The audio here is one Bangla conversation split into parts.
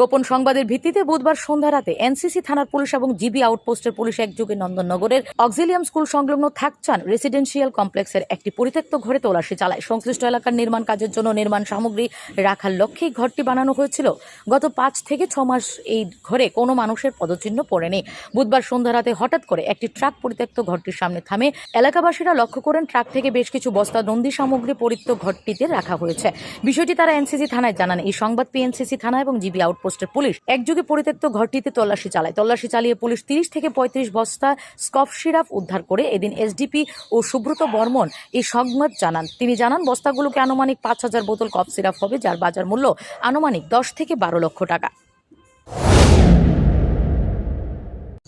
গোপন সংবাদের ভিত্তিতে বুধবার সন্ধ্যা রাতে এনসিসি থানার পুলিশ এবং জিবি আউটপোস্টের পুলিশ একযোগে নন্দননগরের অক্সিলিয়াম স্কুল সংলগ্ন থাকচান রেসিডেন্সিয়াল কমপ্লেক্সের একটি পরিত্যক্ত ঘরে তল্লাশি চালায়। সংশ্লিষ্ট এলাকার নির্মাণ কাজের জন্য নির্মাণ সামগ্রী রাখার লক্ষ্যেই ঘরটি বানানো হয়েছিল। গত পাঁচ থেকে ছ মাস এই ঘরে কোনো মানুষের পদচিহ্ন পড়েনি। বুধবার সন্ধ্যা রাতে হঠাৎ করে একটি ট্রাক পরিত্যক্ত ঘরটির সামনে থামে। এলাকাবাসীরা লক্ষ্য করেন, ট্রাক থেকে বেশ কিছু বস্তা, নন্দী সামগ্রী পরিত্য ঘরটিতে রাখা হয়েছে। বিষয়টি তারা এনসিসি থানায় জানান। এই সংবাদ পেয়ে এনসিসি থানা এবং জিবি আউটপোস্টের পুলিশ একযোগে পরিত্যক্ত ঘরটিতে তল্লাশি চালায়। তল্লাশি চালিয়ে পুলিশ তিরিশ থেকে পঁয়ত্রিশ বস্তা স্কফ সিরাপ উদ্ধার করে এদিন এসডিপি ও সুব্রত বর্মন এই সংবাদ জানান। তিনি জানান, বস্তাগুলোকে আনুমানিক পাঁচ হাজার বোতল কফ সিরাপ হবে, যার বাজার মূল্য আনুমানিক দশ থেকে বারো লক্ষ টাকা।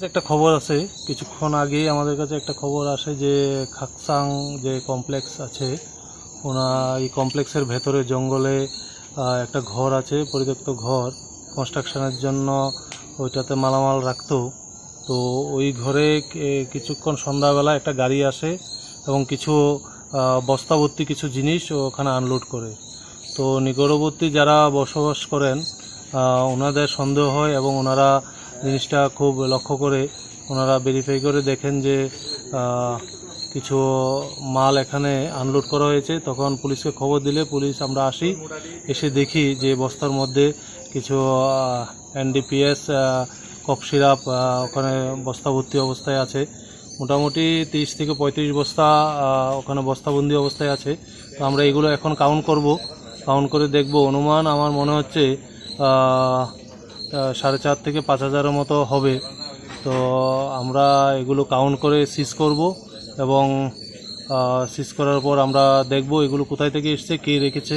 একটা খবর আছে, কিছুক্ষণ আগেই আমাদের কাছে একটা খবর আসে যে খাকসাং যে কমপ্লেক্স আছে, ওনা এই কমপ্লেক্সের ভেতরে জঙ্গলে একটা ঘর আছে, পরিত্যক্ত ঘর। কনস্ট্রাকশনের জন্য ওইটাতে মালামাল রাখতো। তো ওই ঘরে কিছুক্ষণ সন্ধ্যাবেলা একটা গাড়ি আসে এবং কিছু আহ, বস্তাভর্তি কিছু জিনিস ওখানে আনলোড করে। তো নিকটবর্তী যারা বসবাস করেন ওনাদের সন্দেহ হয় এবং ওনারা জিনিসটা খুব লক্ষ্য করে ওনারা ভেরিফাই করে দেখেন যে কিছু মাল এখানে আনলোড করা হয়েছে। তখন পুলিশকে খবর দিলে পুলিশ আমরা আসি এসে দেখি যে বস্তার মধ্যে কিছু এনডিপিএস কফ সিরাপ ওখানে বস্তা ভর্তি অবস্থায় আছে। মোটামুটি তিরিশ থেকে পঁয়ত্রিশ বস্তা ওখানে বস্তাবন্দি অবস্থায় আছে। তো আমরা এগুলো এখন কাউন্ট করব। কাউন্ট করে দেখব। অনুমান আমার মনে হচ্ছে সাড়ে চার থেকে পাঁচ হাজারের মতো হবে। তো আমরা এগুলো কাউন্ট করে সিজ করব এবং সিজ করার পর আমরা দেখব এগুলো কোথায় থেকে এসছে, কে রেখেছে।